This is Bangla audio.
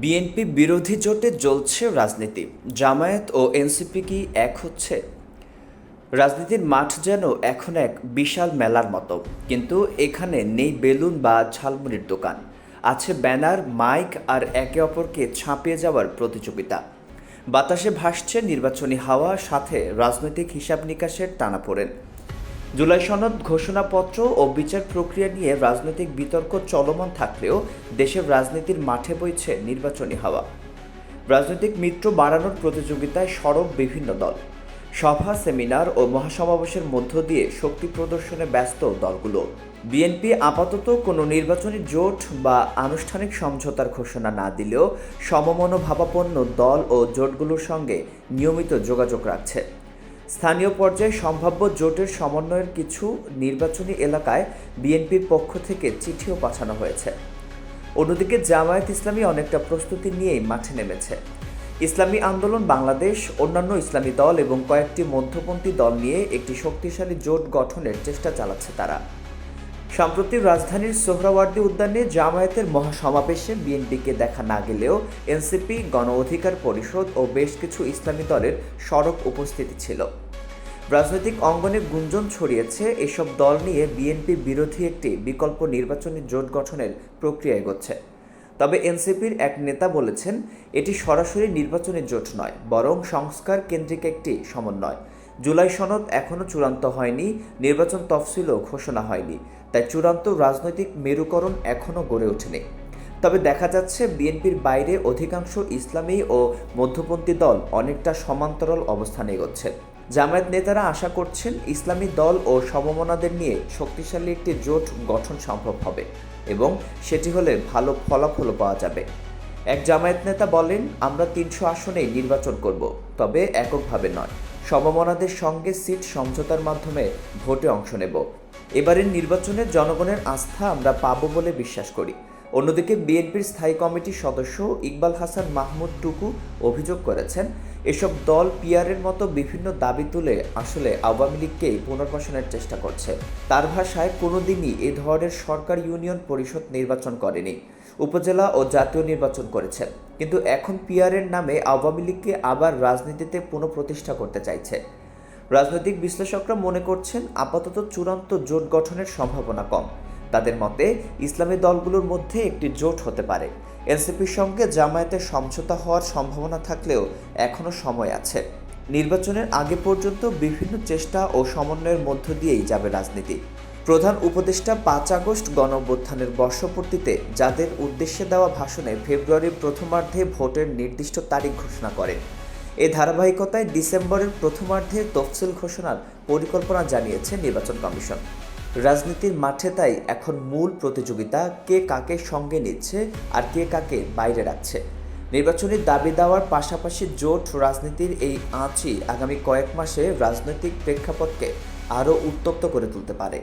বিএনপি বিরোধী জোটে জ্বলছে রাজনীতি। জামায়াত ও এনসিপি কি এক হচ্ছে? রাজনীতির মাঠ যেন এখন এক বিশাল মেলার মতো। কিন্তু এখানে নেই বেলুন বা ঝালমুড়ির দোকান। আছে ব্যানার, মাইক আর একে অপরকে ছাপিয়ে যাওয়ার প্রতিযোগিতা। বাতাসে ভাসছে নির্বাচনী হাওয়া, সাথে রাজনৈতিক হিসাব নিকাশের টানাপোড়েন। জুলাই সনদ, ঘোষণাপত্র ও বিচার প্রক্রিয়া নিয়ে রাজনৈতিক বিতর্ক চলমান থাকলেও দেশের রাজনীতির মাঠে বইছে নির্বাচনী হাওয়া। রাজনৈতিক মিত্র বাড়ানোর প্রতিযোগিতায় সরব বিভিন্ন দল। সভা, সেমিনার ও মহাসমাবেশের মধ্য দিয়ে শক্তি প্রদর্শনে ব্যস্ত দলগুলো। বিএনপি আপাতত কোনো নির্বাচনী জোট বা আনুষ্ঠানিক সমঝোতার ঘোষণা না দিলেও সমমনোভাবাপন্ন দল ও জোটগুলোর সঙ্গে নিয়মিত যোগাযোগ রাখছে। স্থানীয় পর্যায়ে সম্ভাব্য জোটের সমন্বয়ের কিছু নির্বাচনী এলাকায় বিএনপির পক্ষ থেকে চিঠিও পাঠানো হয়েছে। অন্যদিকে জামায়াত ইসলামী অনেকটা প্রস্তুতি নিয়েই মাঠে নেমেছে। ইসলামী আন্দোলন বাংলাদেশ, অন্যান্য ইসলামী দল এবং কয়েকটি মধ্যপন্থী দল নিয়ে একটি শক্তিশালী জোট গঠনের চেষ্টা চালাচ্ছে তারা। সম্প্রতি রাজধানীর সোহরাওয়ার্দী উদ্যানে জামায়াতের মহাসমাবেশে বিএনপিকে দেখা না গেলেও এনসিপি, গণ অধিকার পরিষদ ও বেশ কিছু ইসলামী দলের সড়ক উপস্থিতি ছিল। রাজনৈতিক অঙ্গনে গুঞ্জন ছড়িয়েছে, এসব দল নিয়ে বিএনপি বিরোধী একটি বিকল্প নির্বাচনী জোট গঠনের প্রক্রিয়া এগোচ্ছে। তবে এনসিপির এক নেতা বলেছেন, এটি সরাসরি নির্বাচনী জোট নয়, বরং সংস্কার কেন্দ্রিক একটি সমন্বয়। জুলাই সনদ এখনও চূড়ান্ত হয়নি, নির্বাচন তফসিলও ঘোষণা হয়নি। তাই চূড়ান্ত রাজনৈতিক মেরুকরণ এখনও গড়ে ওঠেনি। তবে দেখা যাচ্ছে বিএনপির বাইরে অধিকাংশ ইসলামী ও মধ্যপন্থী দল অনেকটা সমান্তরাল অবস্থানে এগোচ্ছে। জামায়াত নেতারা আশা করছেন ইসলামী দল ও সমমনাদের নিয়ে শক্তিশালী একটি জোট গঠন সম্ভব হবে এবং সেটি হলে ভালো ফলাফলও পাওয়া যাবে। এক জামায়াত নেতা বলেন, আমরা তিনশো আসনেই নির্বাচন করব, তবে এককভাবে নয়। সমমনাদের সঙ্গে সিট সমঝোতার মাধ্যমে ভোটে অংশ নেব। এবারের নির্বাচনে জনগণের আস্থা আমরা পাবো বলে বিশ্বাস করি। অন্যদিকে বিএনপির স্থায়ী কমিটির সদস্য ইকবাল হাসান মাহমুদ টুকু অভিযোগ করেছেন এসব দল পিয়ারের মতো বিভিন্ন দাবি তুলে আসলে আওয়ামী লীগকেই পুনর্বাসনের চেষ্টা করছে। তার ভাষায় কোনোদিনই এ ধরনের সরকার ইউনিয়ন পরিষদ নির্বাচন করেনি। উপজেলা ও জাতীয় নির্বাচন করেছে। কিন্তু এখন পিয়ারের নামে আওয়ামী লীগকে আবার রাজনীতিতে পুনঃপ্রতিষ্ঠা করতে চাইছে। রাজনৈতিক বিশ্লেষকরা মনে করছেন আপাতত চূড়ান্ত জোট গঠনের সম্ভাবনা কম। তাদের মতে, ইসলামী দলগুলোর মধ্যে একটি জোট হতে পারে। এনসিপির সঙ্গে জামায়াতের সমঝোতা হওয়ার সম্ভাবনা থাকলেও এখনও সময় আছে। নির্বাচনের আগে পর্যন্ত বিভিন্ন চেষ্টা ও সমন্বয়ের মধ্য দিয়েই যাবে রাজনীতি। প্রধান উপদেষ্টা পাঁচ আগস্ট গণঅভ্যুত্থানের বর্ষপূর্তিতে যাদের উদ্দেশ্যে দেওয়া ভাষণে ফেব্রুয়ারির প্রথমার্ধে ভোটের নির্দিষ্ট তারিখ ঘোষণা করেন। এ ধারাবাহিকতায় ডিসেম্বরের প্রথমার্ধে তফসিল ঘোষণার পরিকল্পনা জানিয়েছে নির্বাচন কমিশন। রাজনীতির মাঠে তাই এখন মূল প্রতিযোগিতা কে কাকে সঙ্গে নিচ্ছে আর কে কাকে বাইরে রাখছে। নির্বাচনী দাবি দেওয়ার পাশাপাশি জোট রাজনীতির এই আঁচই আগামী কয়েক মাসে রাজনৈতিক প্রেক্ষাপটকে আরও উত্তপ্ত করে তুলতে পারে।